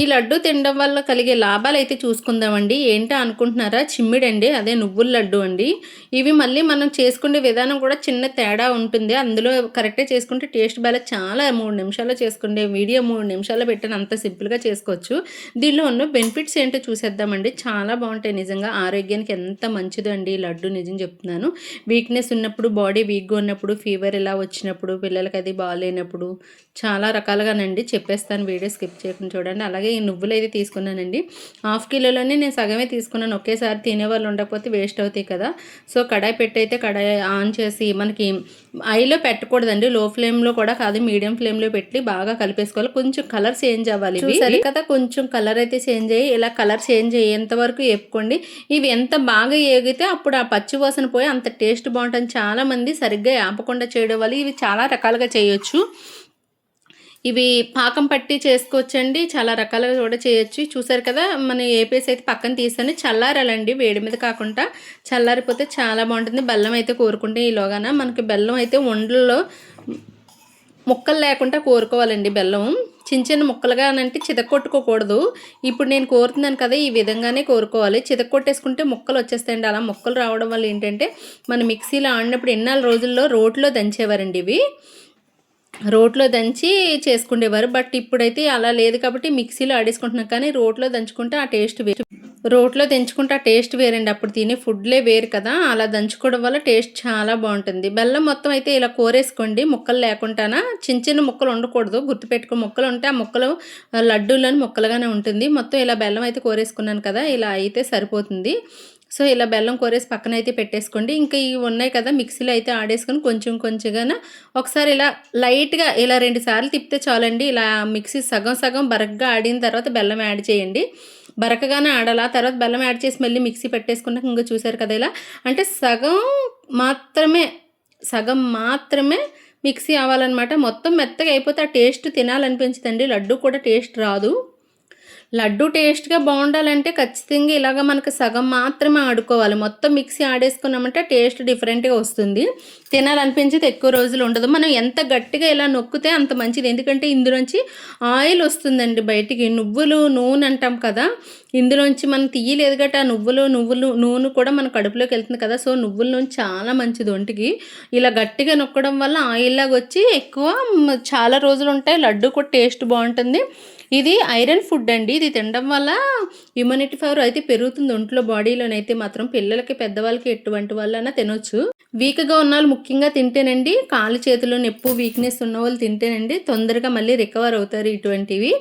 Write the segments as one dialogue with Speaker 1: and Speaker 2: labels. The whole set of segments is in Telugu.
Speaker 1: ఈ లడ్డు తినడం వల్ల కలిగే లాభాలు అయితే చూసుకుందామండి. ఏంటో అనుకుంటున్నారా? చిమ్మిడండి. అదే నువ్వుల లడ్డు అండి. ఇవి మళ్ళీ మనం చేసుకునే విధానం కూడా చిన్న తేడా ఉంటుంది. అందులో కరెక్ట్గా చేసుకుంటే టేస్ట్ బాగా చాలా మూడు నిమిషాల్లో చేసుకునే వీడియో మూడు నిమిషాల్లో పెట్టిన అంత సింపుల్గా చేసుకోవచ్చు. దీనిలో ఉన్న బెనిఫిట్స్ ఏంటో చూసేద్దామండి. చాలా బాగుంటాయి నిజంగా. ఆరోగ్యానికి ఎంత మంచిదో అండి ఈ లడ్డు నిజం చెప్తున్నాను. వీక్నెస్ ఉన్నప్పుడు బాడీ వీక్గా ఉన్నప్పుడు ఫీవర్ ఇలా వచ్చినప్పుడు పిల్లలకి అది బాగాలేనప్పుడు చాలా రకాలుగానండి. చెప్పేస్తాను వీడియో స్కిప్ చేయకుండా చూడండి. అలాగే అలాగే ఈ నువ్వులు అయితే తీసుకున్నానండి. హాఫ్ కిలోలోనే నేను సగమే తీసుకున్నాను. ఒకేసారి తినేవాళ్ళు ఉండకపోతే వేస్ట్ అవుతాయి కదా. సో కడాయి పెట్టయితే కడాయి ఆన్ చేసి మనకి ఐలో పెట్టకూడదండి. లో ఫ్లేమ్లో కూడా కాదు మీడియం ఫ్లేమ్లో పెట్టి బాగా కలిపేసుకోవాలి. కొంచెం కలర్ చేంజ్ అవ్వాలి సరే కదా? కొంచెం కలర్ అయితే చేంజ్ అయ్యి ఇలా కలర్ చేంజ్ అయ్యేంత వరకు వేపుకోండి. ఇవి ఎంత బాగా ఏగితే అప్పుడు ఆ పచ్చి వాసన పోయి అంత టేస్ట్ బాగుంటుంది. చాలామంది సరిగ్గా ఆపకుండా చేయడం వల్ల ఇవి చాలా రకాలుగా చేయొచ్చు. ఇవి పాకం పట్టి చేసుకోవచ్చండి. చాలా రకాలుగా కూడా చేయొచ్చు. చూసారు కదా మన ఏపీఎస్ అయితే పక్కన తీసాను. చల్లారాలండి వేడి మీద కాకుండా. చల్లారిపోతే చాలా బాగుంటుంది. బెల్లం అయితే కోరుకుంటే ఈలోగాన మనకి బెల్లం అయితే ఒండ్లలో ముక్కలు లేకుండా కోరుకోవాలండి బెల్లం చిన్న చిన్న ముక్కలుగా అంటే చితకొట్టుకోకూడదు ఇప్పుడు నేను కోరుతున్నాను కదా ఈ విధంగానే కోరుకోవాలి. చితకొట్టేసుకుంటే ముక్కలు వచ్చేస్తాయండి. అలా ముక్కలు రావడం వల్ల ఏంటంటే మన మిక్సీలో ఆడినప్పుడు ఎన్నాళ్ళు రోజుల్లో రోట్లో దంచేవారండి ఇవి. రోట్లో దంచి చేసుకునేవారు బట్ ఇప్పుడైతే అలా లేదు కాబట్టి మిక్సీలో ఆడేసుకుంటున్నాం. కానీ రోట్లో దంచుకుంటే ఆ టేస్ట్ వేరు. రోట్లో దంచుకుంటే ఆ టేస్ట్ వేరండి. అప్పుడు తినే ఫుడ్లే వేరు కదా. అలా దంచుకోవడం వల్ల టేస్ట్ చాలా బాగుంటుంది. బెల్లం మొత్తం అయితే ఇలా కోరేసుకోండి. ముక్కలు లేకుండానా చిన్న చిన్న ముక్కలు ఉండకూడదు. గుర్తుపెట్టుకో ముక్కలు ఉంటే ఆ ముక్కలు లడ్డూలను ముక్కలుగానే ఉంటుంది. మొత్తం ఇలా బెల్లం అయితే కోరేసుకున్నాను కదా. ఇలా అయితే సరిపోతుంది. సో ఇలా బెల్లం కోరేసి పక్కన అయితే పెట్టేసుకోండి. ఇంకా ఇవి ఉన్నాయి కదా మిక్సీలో అయితే ఆడేసుకొని కొంచెం కొంచెంగా ఒకసారి ఇలా లైట్గా ఇలా రెండు సార్లు తిప్పితే చాలండి. ఇలా మిక్సీ సగం సగం బరగ్గా ఆడిన తర్వాత బెల్లం యాడ్ చేయండి. బరకగానే ఆడాలా? తర్వాత బెల్లం యాడ్ చేసి మళ్ళీ మిక్సీ పెట్టేసుకున్నాక ఇంకా చూసారు కదా ఇలా? అంటే సగం మాత్రమే సగం మాత్రమే మిక్సీ అవ్వాలన్నమాట. మొత్తం మెత్తగా అయిపోతే ఆ టేస్ట్ తినాలనిపించదండి. లడ్డు కూడా టేస్ట్ రాదు. లడ్డు టేస్ట్గా బాగుండాలంటే ఖచ్చితంగా ఇలాగ మనకు సగం మాత్రమే ఆడుకోవాలి. మొత్తం మిక్సీ ఆడేసుకున్నామంటే టేస్ట్ డిఫరెంట్గా వస్తుంది. తినాలనిపించేది ఎక్కువ రోజులు ఉండదు. మనం ఎంత గట్టిగా ఇలా నొక్కితే అంత మంచిది. ఎందుకంటే ఇందులోంచి ఆయిల్ వస్తుందండి బయటికి. నువ్వులు నూనె అంటాం కదా. ఇందులోంచి మనం తీయలేదు గట్ట ఆ నువ్వులు నువ్వులు నూనె కూడా మన కడుపులోకి వెళ్తుంది కదా. సో నువ్వుల నూనె చాలా మంచిది ఒంటికి. ఇలా గట్టిగా నొక్కడం వల్ల ఆయిల్ లాగా వచ్చి ఎక్కువ చాలా రోజులు ఉంటాయి. లడ్డు కూడా టేస్ట్ బాగుంటుంది ఇది ఐరన్ ఫుడ్ అండి. ఇది తినడం వల్ల ఇమ్యూనిటీ పవర్ అయితే పెరుగుతుంది. ఒంట్లో బాడీలోనైతే మాత్రం పిల్లలకి పెద్దవాళ్ళకి ఎటువంటి వాళ్ళైనా తినొచ్చు. వీక్గా ఉన్న వాళ్ళు ముఖ్యంగా తింటేనండి కాలు చేతులు నొప్పు వీక్నెస్ ఉన్న వాళ్ళు తింటేనండి తొందరగా మళ్ళీ రికవర్ అవుతారు ఇటువంటివి.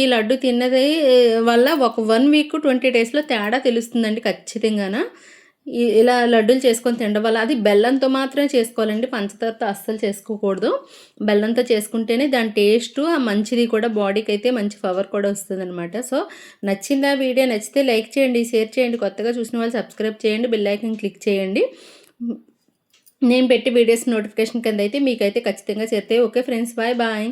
Speaker 1: ఈ లడ్డు తిన్నది వల్ల ఒక వన్ వీక్ ట్వంటీ డేస్లో తేడా తెలుస్తుందండి ఖచ్చితంగానా. ఇలా లడ్డూలు చేసుకొని తినడం వల్ల అది బెల్లంతో మాత్రమే చేసుకోవాలండి. పంచదారతో అస్సలు చేసుకోకూడదు. బెల్లంతో చేసుకుంటేనే దాని టేస్ట్ మంచిది కూడా బాడీకి అయితే మంచి పవర్ కూడా వస్తుంది అనమాట సో నచ్చిందా వీడియో నచ్చితే లైక్ చేయండి షేర్ చేయండి కొత్తగా చూసిన వాళ్ళు సబ్స్క్రైబ్ చేయండి బిల్ ఐకన్ క్లిక్ చేయండి. నేను పెట్టి వీడియోస్ నోటిఫికేషన్ కింద అయితే మీకైతే ఖచ్చితంగా చేస్తే ఓకే ఫ్రెండ్స్ బాయ్ బాయ్.